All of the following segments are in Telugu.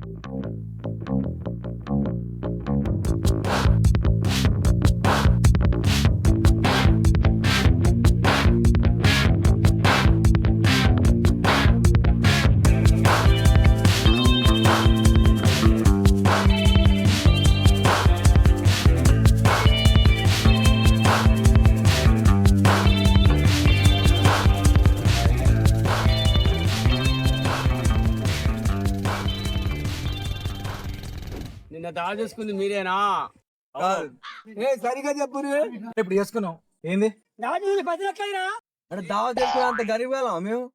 నిన్న దావ చేసుకుంది మీరేనా? ఏ సరిగా చెప్పు ఇప్పుడు చేసుకున్నాం. ఏంది? అంటే దావా చేసుకునే అంత గరీబ్ కదా మేము?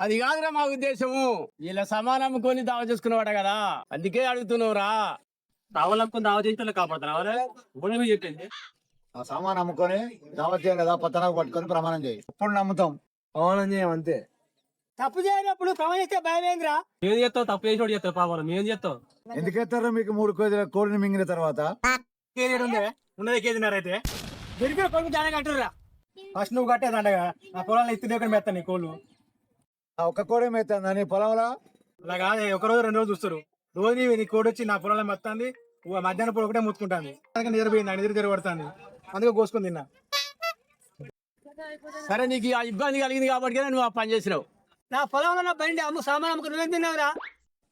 అది కాదురా మా ఉద్దేశము. వీళ్ళ సమానం కొని దావ చేసుకున్నవాట కదా. అందుకే అడుగుతున్నావురా రావాలనుకుని దావ చేసిన కాపాడుతున్నా ఇప్పుడు చెప్పింది. ఆ సామాన్ అమ్ముకొని దావత్ చేయం కదా పత్తనాకు పట్టుకొని ప్రమాణం చేయి. ఇప్పుడు నమ్ముతాం. పవనం చేయం అంతే. తప్పు చేయనప్పుడు ప్రమాణిస్తే భయం ఏంద్రా ఏం చేస్తావు? తప్పు చేసినోడు చేస్తావు పాపం. మేము చేస్తావు? ఎందుకెత్తారో మీకు మూడు కోడి కోడిని మింగిన తర్వాత? కేజీ ఉందే ఉన్నది కేజీన్నర అయితే. దొరికిన కొడుకు దాని కట్టురా ఫస్ట్ నువ్వు కట్టేదండగా నా పొలాన్ని ఎత్తి దగ్గర మెత్తా నీ కోళ్ళు. ఆ ఒక్క కోడి మేతందని పొలంలో? అలా కాదు ఒక రోజు రెండు రోజులు చూస్తారు. రోజు నీ నీ కోడి వచ్చి నా పొలంలో మెత్తంది. మధ్యాహ్నం పూట ఒకటే ముత్తుకుంటాను అందుకే నిద్రపోయింది నిద్ర నిద్ర పడుతుంది అందుకే కోసుకొని తిన్నా. సరే నీకు ఆ ఇబ్బంది కలిగింది కాబట్టి నువ్వు ఆ పని చేసినావు. నా పొలంలో నా బండి అమ్ము సామాన్ అమ్ముకుని నువ్వేం తిన్నావురా?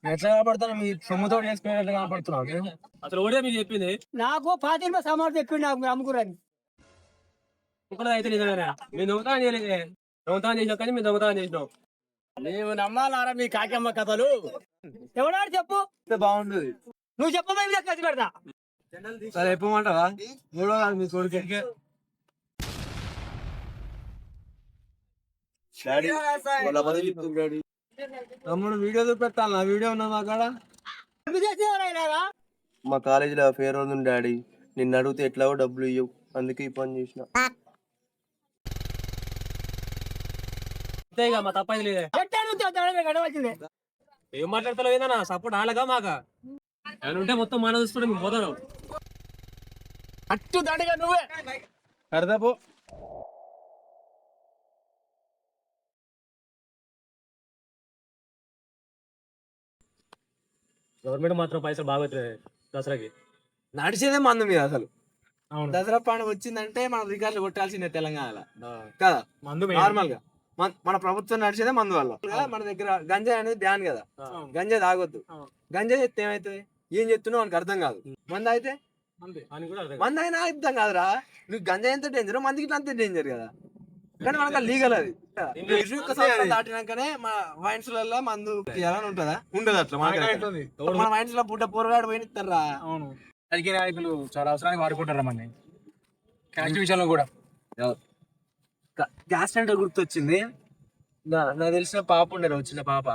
ఎట్లా కనపడతాను మీ సొమ్ముతో చేసుకునేట్లు కనపడుతున్నావు అసలు ఒకటే మీరు చెప్పింది? నాకు పాతి రూపాయలు సామాన్ తెప్పిండి నాకు అమ్ముకురాని ఒకటి అయితే నిజమేనా మేము దొంగతనం చేయలేదే దొంగతనం చేసినాం కానీ మేము దొంగతనం చేసినాం నీవు నమ్మాలారా మీ కాకమ్మ కథలు? ఎవడాడు చెప్పు? బాగుంటుంది నువ్వు చెప్పబోయి ఖర్చు పెడతా? సరే చెప్పమంటావా? మూడో మీ కొడుకు. తమ్ముడు వీడియో చూపెట్టాలి నా వీడియో ఉన్నా మా కాడ? ఎందుకు చేసేవారా ఇలాగా? మా కాలేజీలో ఫేర్ ఉంది డాడీ. నిన్ను అడిగితే ఎట్లాగో డబ్బులు ఇవ్వవు అందుకే ఈ పని చేసిన. అంతే ఇక మా తప్పది లేదే. ఏం మాట్లాడతావు ఏదన్నా? సపోర్ట్ ఆలగా మాక? ఏమైనా ఉంటే మొత్తం మన చూసుకుంటే మేము పోతాను అట్టు దండగా నువ్వే. కడదాపు గవర్నమెంట్ మాత్రం పైసలు బాగా అవుతున్నాయి దసరాకి. నడిచేదే మందు మీద అసలు. అవును. దసరా పండుగ వచ్చిందంటే మనం రికార్డులు కొట్టాల్సిందే తెలంగాణలో. కదా? మందు నార్మల్గా మన- ప్రభుత్వం నడిచేదే మందు వల్ల. మన దగ్గర గంజాయి అనేది బ్యాన్ కదా? గంజాయి తాగొద్దు. గంజాయి చెప్తే ఏమైతుంది? ఏం చెప్తున్నావు మనకు అర్థం కాదు. మంది అయితే మంది. అయినా అర్థం కాదురా. నువ్వు గంజాయి ఎంత డేంజర్ మందికి అంతే డేంజర్ కదా? కానీ మనకు లీగల్ అది. ఇరవై ఒక్క సంవత్సరాలు దాటినాకనే మన వైన్స్లలో మందు తీయాలని ఉంటుందా? ఉండదు అట్లా మన వైన్స్లో పుట్ట పూరగాడు పోయి ఇస్తారా అవును. రాజకీయ నాయకులు చాలా అవసరానికి వాడుకుంటారు మన క్యాస్ట్ విషయంలో కూడా. గ్యాస్ సెంటర్ గుర్తొచ్చింది. నా- నాకు తెలిసిన పాప ఉండే వచ్చిన పాప.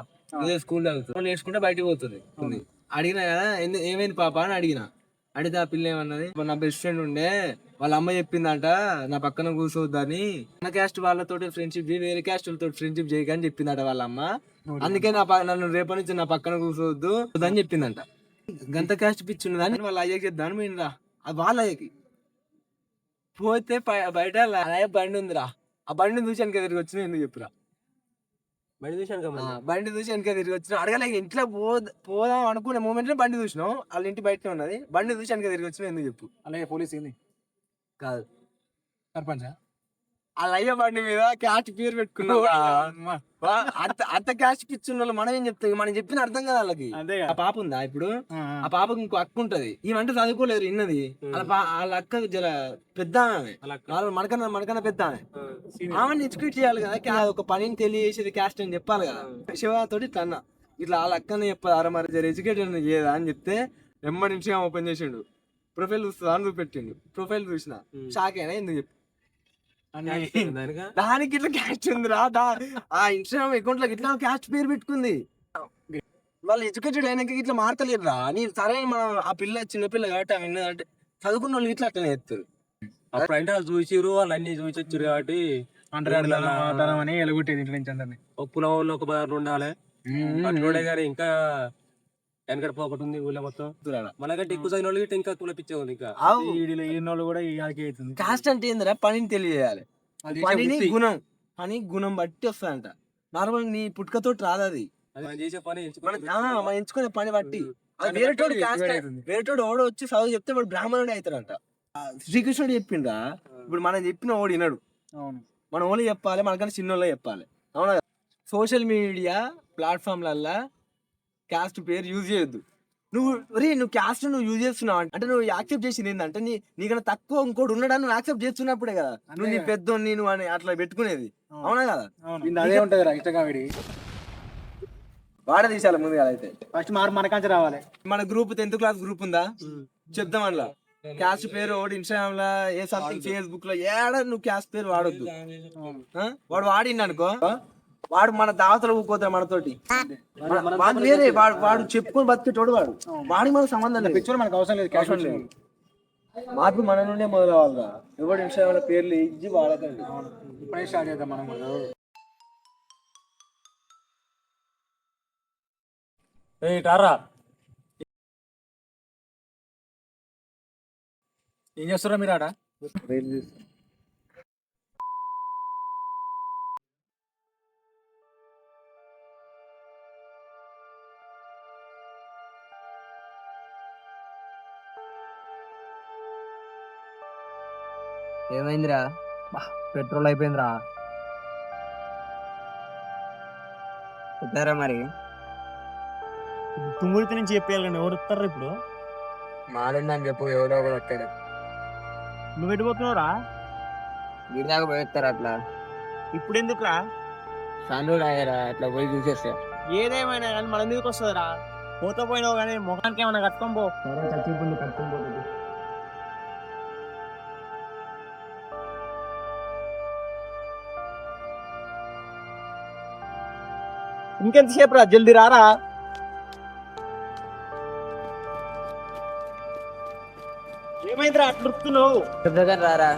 ఇదే స్కూల్ చదువుతుంది. నేర్చుకుంటే బయటికి పోతుంది. అడిగినా కదా ఏమైంది పాప? అని అడిగిన. అడిగితే ఆ పిల్ల ఏమన్నది "మా నా బెస్ట్ ఫ్రెండ్ ఉండే. వాళ్ళ అమ్మ చెప్పిందంట నా పక్కన కూర్చోవద్దని. మన క్యాస్ట్ వాళ్ళతో ఫ్రెండ్షిప్ చేయి వేరే క్యాస్ట్ వాళ్ళతో ఫ్రెండ్షిప్ చేయకని చెప్పిందట వాళ్ళ అమ్మ. అందుకే నా నన్ను రేపటి నుంచి నా పక్కన కూర్చోవద్దు అని చెప్పిందంట. గంత క్యాస్ట్ పిచ్చి ఉన్నదని వాళ్ళ అయ్యకి చెప్తాను మీనరా అది వాళ్ళ అయ్యకి. పోతే బయట అయ్య బండి ఉందిరా. ఆ బండి చూసి వెనక తిరిగి వచ్చిన ఎందుకు చెప్పురా? చూశాను ఆ, బండి చూసి వెనక తిరిగి వచ్చిన. అడగలే ఇంట్లో పో పోదాం అనుకునే మూమెంట్ బండి చూసినాం వాళ్ళ ఇంటి బయటనే ఉన్నది. బండి చూసి వెనక తిరిగి వచ్చిన ఎందుకు చెప్పు. అలాగే పోలీస్ ఏంది? కాదు. సర్పంచ్? వాళ్ళ అయ్య బండి మీద క్యాస్ట్ పేరు పెట్టుకున్నాం అంత అంత క్యాస్ట్ పిచ్చున్న వాళ్ళు మనం ఏం చెప్తాం మనం చెప్పిన అర్థం కదా వాళ్ళకి. ఆ పాప ఉందా ఇప్పుడు? ఆ పాపకి ఇంకో అక్క ఉంటది. ఈమంటే చదువుకోలేదు ఇన్నది. వాళ్ళ వాళ్ళ అక్క జర పెద్ద ఆమె. నాలుగు మనకన్నా మనకన్నా పెద్ద ఆమె. ఆమెను ఎడ్యుకేట్ చేయాలి కదా. ఒక పనిని తెలియజేసేది క్యాస్ట్ అని చెప్పాలి కదా. శివతోటి ఇట్లా అన్న ఇట్లా వాళ్ళ అక్కనే చెప్పాలి. అరే మరి జర ఎడ్యుకేట్ చేయదా అని చెప్తే వెంబడి ఇన్స్టాగ్రామ్ ఓపెన్ చేసిండు. ప్రొఫైల్ చూస్తుందా అని చూపెట్టిండు. ప్రొఫైల్ చూసిన. షాక్ అయినా ఎందుకు చెప్పు. దానిక? దానికి? ఇట్లా క్యాస్ట్ ఉందిరా దా. ఆ ఇన్స్టాగ్రామ్ అకౌంట్లో ఇట్లా క్యాస్ట్ పేరు పెట్టుకుంది. వాళ్ళు ఎడ్యుకేటెడ్ అయినాక ఇట్లా మారతలేరురా నీ సరే మనం ఆ పిల్ల చిన్న పిల్ల కాబట్టి ఆమె విన్నదంటే చదువుకున్న వాళ్ళు ఇట్లా అట్లనే ఎత్తారు అప్పుడు అంటే వాళ్ళు చూసిరు వాళ్ళు అన్ని చూసి వచ్చారు కాబట్టి అంటారు అని ఎలుగుట్టేది ఇంట్లో నుంచి అందరినీ ఒక పులం ఒక బాగా ఉండాలి అట్లుండే కానీ ఇంకా వెనకడ ఒకటి ఉంది ఊళ్ళో మొత్తం. మనకంటే ఎక్కువ చదివిన ఇంకా. కులపిచ్చే ఉంది ఇంకా కూడా అవుతుంది. కాస్ట్ అంటే ఏందిరా? పనిని తెలియజేయాలి. పనిని. గుణం. పని గుణం బట్టి వస్తుందంట నార్మల్ నీ పుట్టుకతోటి రాదు అది. అది మనం చేసే పని మన ఎంచుకోవాలి ఆ, మనం ఎంచుకునే పని బట్టి. వేరేటోడు కాస్ట్. వేరేటోడు ఓడు వచ్చి చదువు చెప్తే వాడు బ్రాహ్మణుడే అవుతాడంట. శ్రీకృష్ణుడు చెప్పిండా ఇప్పుడు మనం చెప్పిన ఓడి వినడు. అవును. మనం ఓన్లీ చెప్పాలి మనకన్నా చిన్నోళ్ళే చెప్పాలి. అవునా? సోషల్ మీడియా ప్లాట్ఫామ్లల్లా క్యాస్ట్ పేరు యూజ్ చేయొద్దు. నువ్వు రే నువ్వు క్యాస్ట్ నువ్వు యూజ్ చేస్తున్నావు? అంటే నువ్వు యాక్సెప్ట్ చేసింది ఏంటంటే నీ నీకన్నా తక్కువ ఇంకోటి ఉన్నాడని నువ్వు యాక్సెప్ట్ చేస్తున్నప్పుడే కదా. నువ్వు నీ పెద్ద నువ్వు అని అట్లా పెట్టుకునేది. అవునా. కదా? అదే ఉంటది రా ఇష్టం కామెడీ. వాడే తీసాలి ముందు కదా అయితే. ఫస్ట్ మార్క్ మన కాంచి రావాలి. మన గ్రూప్ టెన్త్ క్లాస్ గ్రూప్ ఉందా? చెప్దాం అందులో క్యాస్ట్ పేరు ఒకటి ఇన్స్టాగ్రామ్లో ఏ సంథింగ్ ఫేస్బుక్లో ఏడ నువ్వు క్యాస్ట్ పేరు వాడొద్దు? వాడు వాడిండు అనుకో వాడు మన దావతలు ఊకోతాడు మనతోటి. మన- వాడు వేరే వాడు వాడు చెప్పుకొని బతికేటోడు వాడు. వాడికి మనకు సంబంధం లేదు. పిక్చర్ మనకు అవసరం లేదు క్యాష్ లేదు. మార్పు మన నుండే మొదలవ్వాలి ఎవడు ఇన్స్టాగ్రామ్లో పేర్లు ఇచ్చి వాడకండి ఇప్పుడే స్టార్ట్ చేద్దాం మనం కూడా. ఏయ్ టారా ఏం చేస్తారా మీరు ఆడ? ఏమైందిరా? పెట్రోల్ అయిపోయిందిరా. చెప్పారా మరి? తుమ్ముడితో నుంచి చెప్పేయాలండి ఎవరు వస్తారు ఇప్పుడు? మారిందని చెప్పు ఎవరో ఒకరు వచ్చాడు నువ్వు ఎడిపోతున్నావురా వీడి దాకా పోయిస్తారు అట్లా. ఇప్పుడు ఎందుకురా సండ్రుడు అయ్యారా అట్లా పోయి చూసేస్తే. ఏదేమైనా కానీ మన మీదకి వస్తుందిరా. పోతా పోయినావు కానీ ముఖానికి ఏమైనా కట్టుకొని పో. చచ్చిపోయింది కట్టుకొని ఇంకెంతసేపు రా జల్దీ రారా? ఏమైందిరా? అట్లా ఉరుకుతున్నావు? రారా?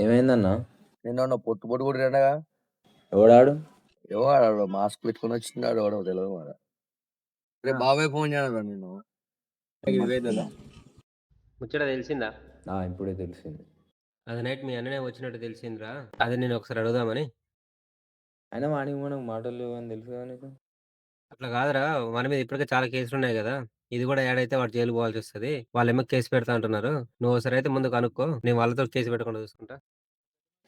ఏమైందన్నా? నిన్న పొట్టు పొట్టు కొట్టినగా ఎవడాడు? ఎవడు మాస్క్ పెట్టుకొని వచ్చినాడు ఎవడో తెలియదు మరి. రేపు బాబాయ్ ఫోన్ చేయను నేను ముచ్చట తెలిసిందా? ఆ ఇప్పుడే తెలిసింది. అది నైట్ మీ అన్ననే వచ్చినట్టు తెలిసిందిరా. అది నేను ఒకసారి అడుగుదామని. అయినా వాడికి మనకు మాటలు లేవు అని తెలుసు కదా నీకు? అట్లా కాదురా మన మీద ఇప్పటికే చాలా కేసులు ఉన్నాయి కదా. ఇది కూడా ఏడైతే వాడు జైలు పోవాల్సి వస్తుంది. వాళ్ళు ఏమో కేసు పెడతా అంటున్నారు. నువ్వు ఒకసారి అయితే ముందు కనుక్కో. నేను వాళ్ళతో కేసు పెట్టకుండా చూసుకుంటా.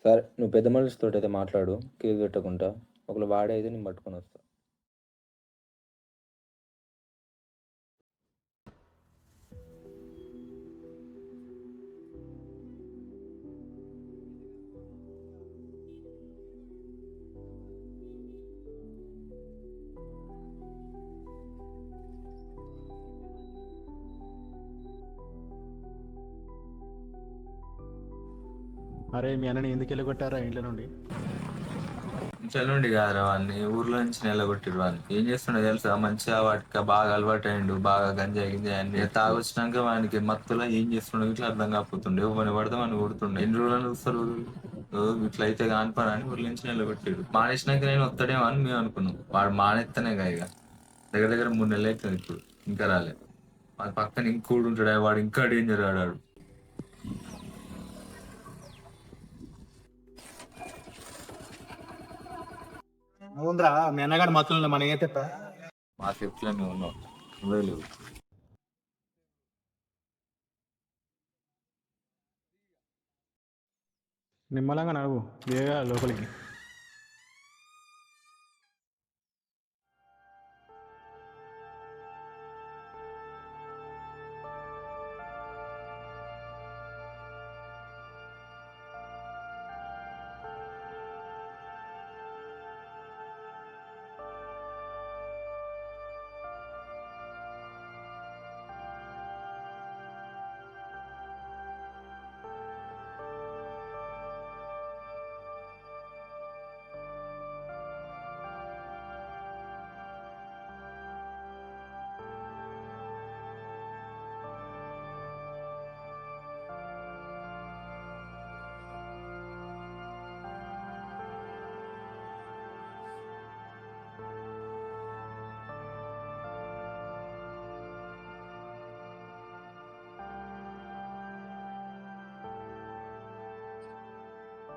సరే నువ్వు పెద్ద మనిషితో అయితే మాట్లాడు. కేసు పెట్టకుండా. ఒకవేళ వాడే అయితే నేను పట్టుకొని వస్తా. అరే మీ అన్నని ఎందుకు వెళ్ళగొట్టారా ఇంట్లో నుండి? చల్లుండి కాదురా వాడిని ఊర్లో నుంచి నిలగొట్టిడు వాడిని ఏం చేస్తుండే తెలుసా? మంచిగా వాటికి బాగా అలవాటు అయిండు బాగా గంజాయి గింజాయి అన్ని. తాగొచ్చినాక వానికి మత్తులో ఏం చేస్తుండో ఇట్లా అర్థం కాకపోతుండే. వాడిని పడితే వాడిని కొడుతుండే ఎన్ని రోజులు చూస్తారు ఇట్లా అయితే కానిపని అని ఊర్ల నుంచి నిలబెట్టాడు మానేసినాక నేను వస్తాడేమో అని మేము అనుకున్నాం. వాడు మానేస్తేనే కదా ఇక దగ్గర దగ్గర మూడు నెలలు అవుతుంది ఇప్పుడు. ఇంకా రాలే. వాడి పక్కన ఇంకోడు ఉంటాడు వాడు ఇంకా డేంజర్ ఆడాడు. అవునరా మీ అన్నగాడు మత్తులు మనం ఏ తెప్ప మా ఉన్నాం నువ్వే లేవు. నిమ్మలంగా నడువు వేగా లోపలికి.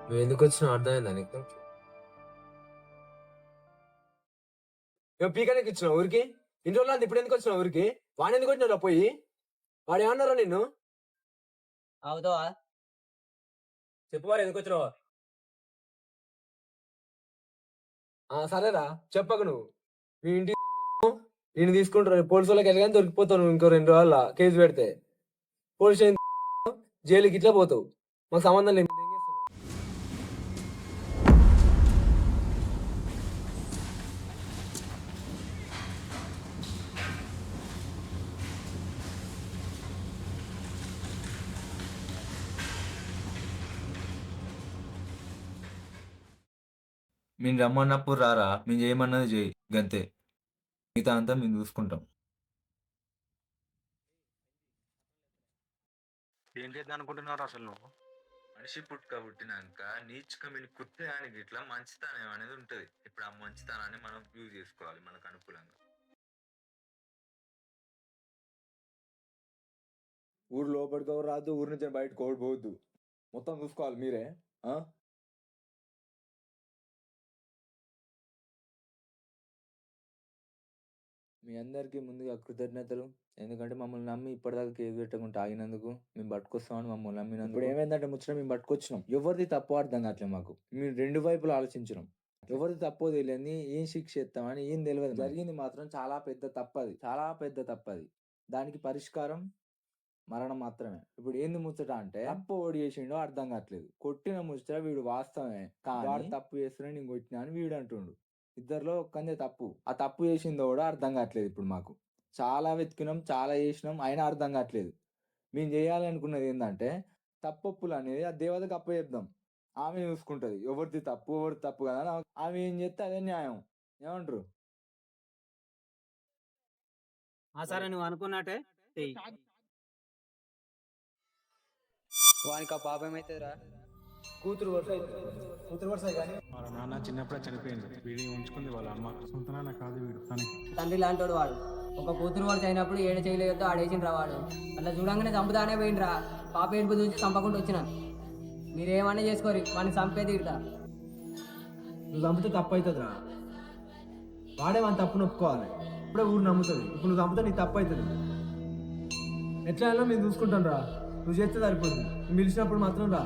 నువ్వు ఎందుకు వచ్చినావు? అర్థమైందా నీకు? ఇక పీకడానికి ఇచ్చినావు ఊరికి? ఇన్ని రోజులు ఇప్పుడు ఎందుకు వచ్చినావు ఊరికి? వాడిని ఎందుకు వచ్చినావు పోయి? వాడు ఏమన్నారా నిన్ను? అవుతావా చెప్పు వారు ఎందుకు వచ్చినావు? ఆ సరేరా. చెప్పకు నువ్వు. మీ ఇంటి నేను తీసుకుంటారు పోలీసు వాళ్ళకి వెళ్ళగానే దొరికిపోతావు నువ్వు ఇంకో రెండు రోజుల కేసు పెడితే. పోలీస్ స్టేషన్ జైలుకి ఇట్లా పోతావు. మాకు సంబంధం లేదు మేము రమ్మన్నప్పుడు రారా? మేము చేయమన్నది చేయి. గంతే. మిగతా అంతా మేము చూసుకుంటాం. ఏం చేద్దాం అనుకుంటున్నారు అసలు నువ్వు? మనిషి పుట్టుక పుట్టినాక నీచుక మీరు కుత్తేదానికి ఇట్లా మంచితనం అనేది ఉంటది. ఇప్పుడు ఆ మంచితనాన్ని మనం యూజ్ చేసుకోవాలి మనకు అనుకూలంగా. ఊరు లోపలికి ఎవరు రాదు ఊరు నుంచి బయటకు ఒకటి పోవద్దు. మొత్తం చూసుకోవాలి మీరే మీ అందరికీ ముందుగా కృతజ్ఞతలు. ఎందుకంటే మమ్మల్ని నమ్మి ఇప్పటిదాకా కేసు పెట్టకుండా ఆగినందుకు మేము పట్టుకొస్తామని మమ్మల్ని నమ్మినందుకు ఇప్పుడు ఏమైందంటే ముచ్చట మేము పట్టుకొచ్చినాం ఎవరిది తప్పు అర్థం కావట్లేదు మాకు. మేము రెండు వైపులు ఆలోచించినాం. ఎవరిది తప్పో తెలియని ఏం శిక్ష ఇస్తామని ఏం తెలియదు జరిగింది మాత్రం చాలా పెద్ద తప్పది చాలా పెద్ద తప్పది దానికి పరిష్కారం మరణం మాత్రమే. ఇప్పుడు ఏంది ముచ్చట అంటే తప్పు ఓడి చేసిండో అర్థం కావట్లేదు. కొట్టిన ముచ్చట వీడు వాస్తవమే. కానీ వాడు తప్పు చేస్తున్నా నేను కొట్టినా అని వీడు అంటుండు. ఇద్దరిలో ఒక్కందే తప్పు. ఆ తప్పు చేసిందో కూడా అర్థం కావట్లేదు ఇప్పుడు మాకు. చాలా వెతికినాం చాలా చేసినాం అయినా అర్థం కావట్లేదు. మేము చేయాలి అనుకున్నది ఏంటంటే తప్పొప్పులు అనేది ఆ దేవతకు అప్ప చెప్దాం ఆమె చూసుకుంటది. ఎవరిది తప్పు ఎవరిది తప్పు కదా ఆమె ఏం చేస్తే అదే న్యాయం. ఏమంటారు? సరే నువ్వు అనుకున్నట్టే వానికి ఆ పాపం అవుతుందిరా కూతురు వరుస కూతురు వరుస. కానీ వాళ్ళ నాన్న చిన్నప్పుడే చనిపోయింది వీడిని ఉంచుకుంది వాళ్ళ అమ్మ. సొంత నాన్న కాదు వీడు తనకి. తండ్రి లాంటోడు వాడు. ఒక కూతురు వాడు అయినప్పుడు ఏడు చేయలేదు ఆడేసిండ్రా వాడు. అట్లా చూడంగానే చంపుతానే పోయిండ్రా. పాప ఏడుపు చూసి చంపకుండా వచ్చిన. మీరేమన్నా చేసుకోరు వాడిని చంపేది ఇడతా నువ్వు చంపితే తప్పు అవుతుందిరా వాడే మన తప్పును ఒప్పుకోవాలి ఇప్పుడే ఊరు నమ్ముతుంది. ఇప్పుడు నువ్వు చంపితే నీకు తప్పు అవుతుంది ఎట్లా అయినా మేము చూసుకుంటాం రా నువ్వు చేస్తే సరిపోతుంది. నువ్వు పిలిచినప్పుడు మాత్రం రా.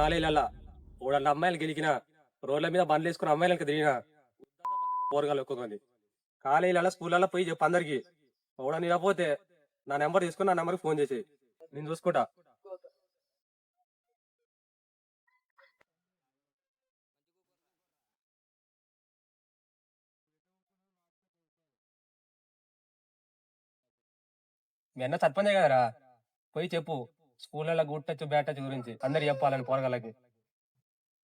కాలేజీలలో ఓడళ్ళ అమ్మాయిలు గెలికిన రోడ్ల మీద బండ్లు వేసుకుని అమ్మాయిలకు తిరిగిన పోరగాళ్ళు ఎక్కువ మంది కాలేజీలలో స్కూళ్ళలో పోయి చెప్పు అందరికి. ఓడ నిరపోతే నా నెంబర్ తీసుకుని నా నెంబర్కి ఫోన్ చేసి నేను చూసుకుంటా. మీ అన్న సర్పంచే కదరా? పోయి చెప్పు. స్కూళ్ళలో గుడ్ టచ్ బ్యాడ్ టచ్ గురించి అందరు చెప్పాలని పోరగాళ్ళకి.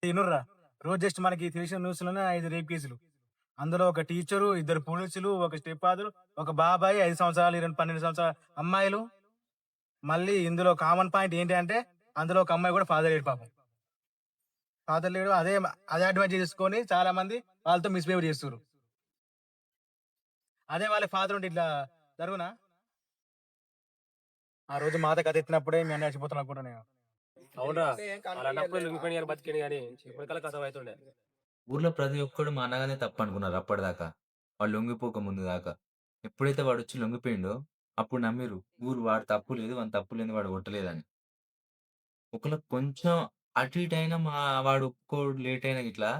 ఇనుర్రా రోజు జస్ట్ మనకి తెలిసిన న్యూస్లోనే ఐదు రేప్ కేసులు. అందులో ఒక టీచరు ఇద్దరు పోలీసులు ఒక స్టెప్ ఫాదర్ ఒక బాబాయ్ ఐదు సంవత్సరాలు ఇరవై పన్నెండు సంవత్సరాల అమ్మాయిలు. మళ్ళీ ఇందులో కామన్ పాయింట్ ఏంటి అంటే అందులో ఒక అమ్మాయి కూడా ఫాదర్ లేడు పాపం. ఫాదర్ లేడు అదే అదే అడ్వాంటేజ్ చేసుకొని చాలా మంది వాళ్ళతో మిస్బిహేవ్ చేస్తారు అదే వాళ్ళ ఫాదర్ ఉంటే ఇట్లా జరుగునా? ఆ రోజు మాత కథ ఎత్తినప్పుడే మేము అన్నీ చచ్చిపోతాం అనుకుంటా నేను. అవునరా అలాంటప్పుడు లొంగిపోయిన కానీ బతికింది కానీ ఇప్పటికల్లా కథ అవుతుండే. ఊర్లో ప్రతి ఒక్కడు మా అన్నగానే తప్పు అనుకున్నారు అప్పటిదాకా. వాడు లొంగిపోక ముందు దాకా. ఎప్పుడైతే వాడు వచ్చి లొంగిపోయిండో అప్పుడు నమ్మిరు ఊరు వాడు తప్పు లేదు వాడు తప్పు లేని వాడు కొట్టలేదని. ఒకవేళ కొంచెం అటు ఇటు అయినా మా వాడు ఒప్పుకోడు లేట్ అయినా ఇట్లా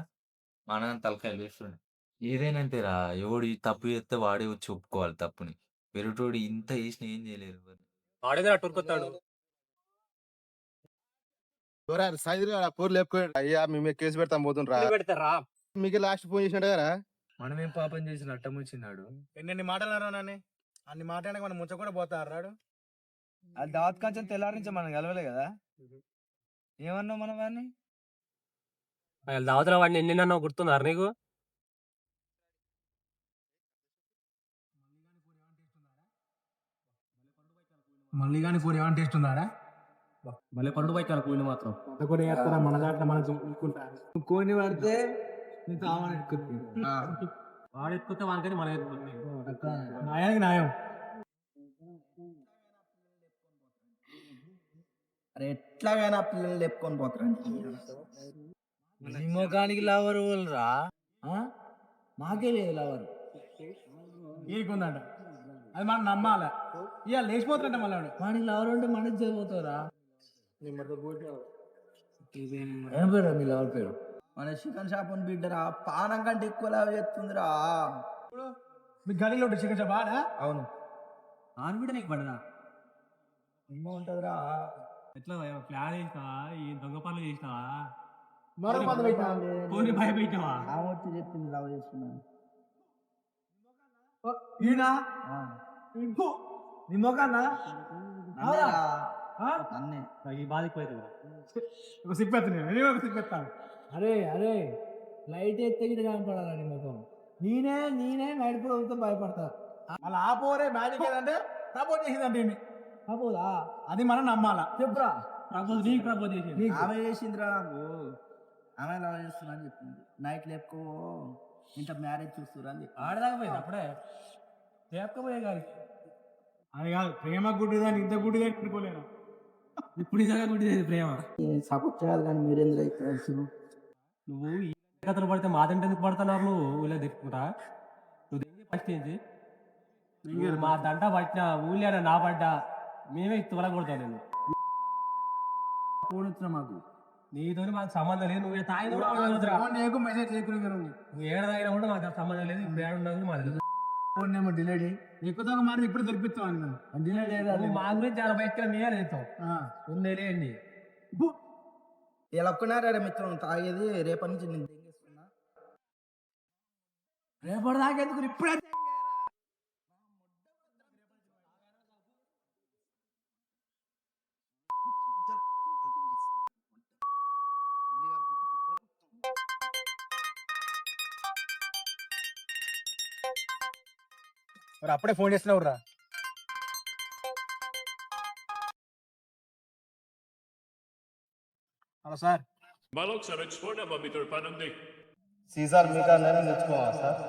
మా అన్న తలకాయలు వేస్తుండే. ఏదైనా అంతేరా ఎవడు ఈ తప్పు చేస్తే వాడే వచ్చి ఒప్పుకోవాలి తప్పుని. వెరుటోడు ఇంత చేసిన ఏం చేయలేరు. ఆడేదే అట్టుకొస్తాడు పూర్ లేపుకోండి అయ్యా మేము కేసు పెడతాం పోతుండ్రా పెడతారా మీకు లాస్ట్ ఫోన్ చేసినట్టు కదా? మనమేం పాపం చేసిన అట్టం వచ్చినాడు ఎన్ని మాటలు అన్నారా నాన్ని అన్ని మాట్లాడక మనం ముంచ కూడా పోతారు రాడు ఆ దావత్ కాంచెం తెల్లారి నుంచి మనం కలవలే కదా? ఏమన్నావు మనం వాడిని? దావతల వాడిని ఎన్ని నన్ను గుర్తున్నారు నీకు? మళ్ళీ కానీ పూరి ఏమైనా టేస్ట్ ఉందారా మళ్ళీ పండు బైక్ కూలి మాత్రం. అంత కూడా చేస్తారా? మన దాంట్లో మనం చూసుకుంటారు కోని పడితే వాడు ఎత్తుకుంటే వానికని మనం ఎత్తుకుంటాం న్యాయానికి న్యాయం. అరే ఎట్లాగైనా పిల్లల్ని లేపుకొని పోతారండి. ముఖానికి లవర్ వాళ్ళరా మాకే లేదు లవర్. ఈకుందంట అది మనం నమ్మాలి. ఇక లేచిపోతుంట మళ్ళీ. వానికి లవర్ ఉంటే మనకి ఏం పేరు మీ లవర్ పేరు? మన చికెన్ షాప్ అని బిడ్డరా పానం కంటే ఎక్కువ లావ్ చేస్తుందిరా. మీ గడిలో ఉంటే చికెన్ షాప్ ఆడా? అవును. ఆన్ బిడ్డ నీకు పడదా? ఏమో ఉంటదిరా. ఎట్లా ప్లాన్ చేసినావా? ఈ దొంగ పనులు చేసినావా? మరో మంద పెట్టినా పోనీ భయపెట్టావా? ఆమె వచ్చి చెప్పింది లవ్ చేస్తున్నాను ఈయన ఇంకో నీ మొక్కన్నా నన్నే ఈ బాధకి పోయింది ఒక సిప్ ఎత్తాను నేను ఒక సిప్ ఎత్తాను అరే అరే లైట్ ఎత్తే గిట్ట కనపడాలా నీ ముఖం నేనే నేనే నైట్ పూట భయపడతా అలా ఆపోరే మ్యాజిక్ ఏదంటే సపోర్ట్ చేసిందంటే. కాపోదా అది మనం నమ్మాలా చెప్పురా ప్రపోజ్ నీకు ప్రపోజ్ ఆమె చేసిందిరా నాకు ఆమె లవ్ చేస్తున్నా అని చెప్పింది నైట్ లేపుకో ఇంత మ్యారేజ్ చూస్తురా అని చెప్పి. ఆడదాకా పోయింది అప్పుడే. లేకపోయే కానీ అది కాదు ప్రేమ గుడ్డిదని ఇంత గుడ్డిదని అనుకోలేను ఇప్పుడు నిజంగా గుడ్డిది ప్రేమ. సపోర్ట్ చేయాలి కానీ మీరేంద్ర నువ్వు ఈ కథలు పడితే మాదంటే ఎందుకు పడుతున్నారు నువ్వు? ఊళ్ళో తిట్టుకుంటా నువ్వు ఫస్ట్ ఏంటి మా దంట పట్టినా ఊళ్ళో నా పడ్డా. మేమే తువల కొడతావు నేను ఫోన్ వచ్చిన మాకు. నీతో మాకు సంబంధం లేదు. నువ్వు తాగిన కూడా చేయకు మెసేజ్ చేయకుండా నువ్వు ఏడ తాగినా కూడా మాకు సంబంధం లేదు. ఇప్పుడు ఏడ మాకు తెలుసు ఫోన్ ఏమో డిలేట్ ఎక్కువ మాట ఇప్పుడు దొరికిస్తాం అని మనం డిలే నువ్వు మా గురించి చాలా బయట మేమే చెప్తావు. ఉంది లేండి ఇలా ఒక్కనారా మిత్రం తాగేది రేపటి నుంచి నేను రేపటి దాకా ఎందుకు ఇప్పుడే మరి అప్పుడే ఫోన్ చేస్తున్నావు రా hello sir. Ford na mamitur pa ng day. సీసార్ మీకు నేను తెచ్చుకోవాలి సార్?